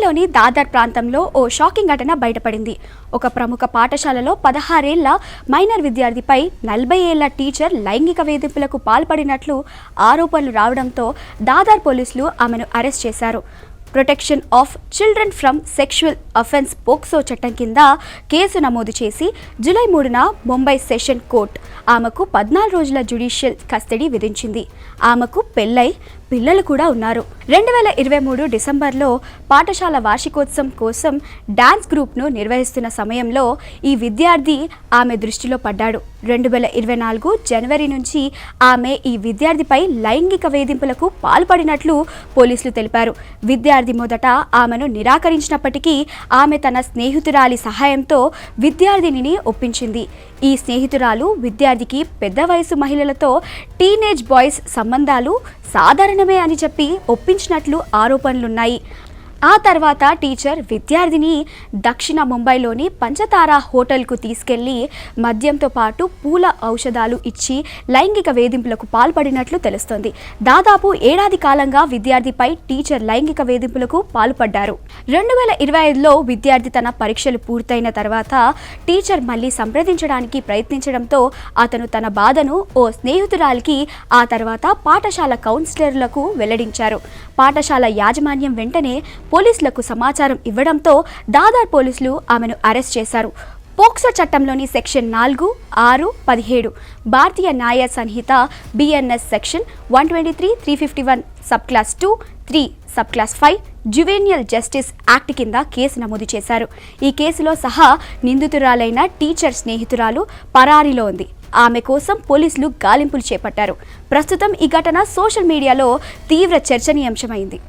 ముంబైలోని దాదర్ ప్రాంతంలో ఓ షాకింగ్ ఘటన బయటపడింది. ఒక ప్రముఖ పాఠశాలలో పదహారేళ్ళ మైనర్ విద్యార్థిపై నలభై ఏళ్ళ టీచర్ లైంగిక వేధింపులకు పాల్పడినట్లు ఆరోపణలు రావడంతో దాదర్ పోలీసులు ఆమెను అరెస్ట్ చేశారు. Protection of children from sexual offence POCSO చట్టం కింద కేసు నమోదు చేసి జూలై మూడున ముంబై సెషన్ కోర్ట్ ఆమెకు పద్నాలుగు రోజుల జ్యుడిషియల్ కస్టడీ విధించింది. ఆమెకు పెళ్ళై పిల్లలు కూడా ఉన్నారు. రెండు వేల ఇరవై మూడు డిసెంబర్లో పాఠశాల వార్షికోత్సవం కోసం డాన్స్ గ్రూప్ను నిర్వహిస్తున్న సమయంలో ఈ విద్యార్థి ఆమె దృష్టిలో పడ్డాడు. రెండు వేల ఇరవై నాలుగు జనవరి నుంచి ఆమె ఈ విద్యార్థిపై లైంగిక వేధింపులకు పాల్పడినట్లు పోలీసులు తెలిపారు. విద్యార్థి మొదట ఆమెను నిరాకరించినప్పటికీ ఆమె తన స్నేహితురాలి సహాయంతో విద్యార్థినిని ఒప్పించింది. ఈ స్నేహితురాలు విద్యార్థికి పెద్ద వయసు మహిళలతో టీనేజ్ బాయ్స్ సంబంధాలు సాధారణ సాధారణమే అని చెప్పి ఒప్పించినట్లు ఆరోపణలున్నాయి. ఆ తర్వాత టీచర్ విద్యార్థిని దక్షిణ ముంబైలోని పంచతార హోటల్కు తీసుకెళ్ళి మద్యంతో పాటు పూల ఔషధాలు ఇచ్చి లైంగిక వేధింపులకు పాల్పడినట్లు తెలుస్తోంది. దాదాపు ఏడాది కాలంగా విద్యార్థిపై టీచర్ లైంగిక వేధింపులకు పాల్పడ్డారు. రెండు వేల ఇరవై ఐదులో విద్యార్థి తన పరీక్షలు పూర్తయిన తర్వాత టీచర్ మళ్ళీ సంప్రదించడానికి ప్రయత్నించడంతో అతను తన బాధను ఓ స్నేహితురాలికి ఆ తర్వాత పాఠశాల కౌన్సిలర్లకు వెల్లడించారు. పాఠశాల యాజమాన్యం వెంటనే పోలీసులకు సమాచారం ఇవ్వడంతో దాదార్ పోలీసులు ఆమెను అరెస్ట్ చేశారు. పోక్సో చట్టంలోని సెక్షన్ నాలుగు ఆరు పదిహేడు Bharatiya Nyaya Sanhita BNS section one twenty three three fifty one sub clause two three sub clause five juvenile justice act కింద కేసు నమోదు చేశారు. ఈ కేసులో సహా నిందితురాలైన టీచర్ స్నేహితురాలు పరారీలో ఉంది. ఆమె కోసం పోలీసులు గాలింపులు చేపట్టారు. ప్రస్తుతం ఈ ఘటన సోషల్ మీడియాలో తీవ్ర చర్చనీయాంశమైంది.